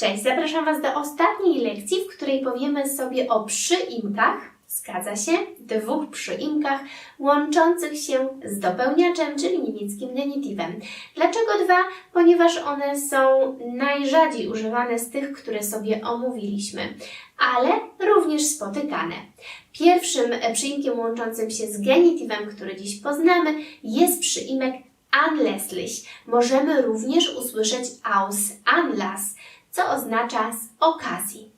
Cześć, zapraszam Was do ostatniej lekcji, w której powiemy sobie o przyimkach, zgadza się, dwóch przyimkach łączących się z dopełniaczem, czyli niemieckim genitywem. Dlaczego dwa? Ponieważ one są najrzadziej używane z tych, które sobie omówiliśmy, ale również spotykane. Pierwszym przyimkiem łączącym się z genitywem, który dziś poznamy, jest przyimek anlässlich. Możemy również usłyszeć aus Anlass, co oznacza z okazji.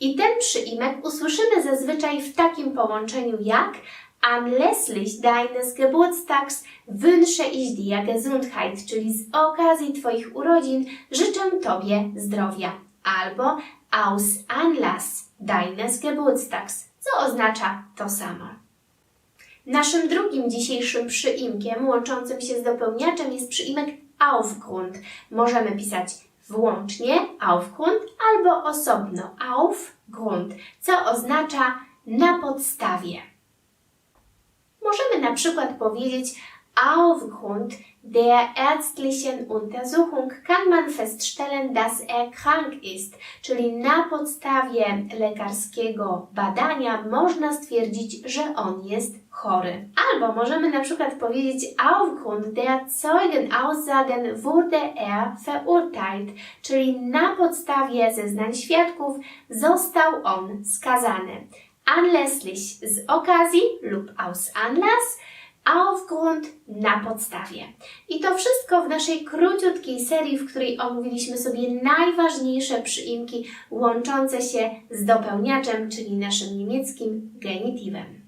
I ten przyimek usłyszymy zazwyczaj w takim połączeniu jak anlässlich deines Geburtstags wünsche ich dir Gesundheit, czyli z okazji Twoich urodzin życzę Tobie zdrowia. Albo aus Anlass deines Geburtstags, co oznacza to samo. Naszym drugim dzisiejszym przyimkiem łączącym się z dopełniaczem jest przyimek Aufgrund. Możemy pisać włącznie Aufgrund albo osobno Aufgrund, co oznacza na podstawie. Możemy na przykład powiedzieć Aufgrund der ärztlichen Untersuchung kann man feststellen, dass er krank ist, czyli na podstawie lekarskiego badania można stwierdzić, że on jest chory. Albo możemy na przykład powiedzieć Aufgrund der Zeugenaussagen wurde er verurteilt, czyli na podstawie zeznań świadków został on skazany. Anlässlich z okazji lub aus Anlass, Aufgrund na podstawie. I to wszystko w naszej króciutkiej serii, w której omówiliśmy sobie najważniejsze przyimki łączące się z dopełniaczem, czyli naszym niemieckim genitywem.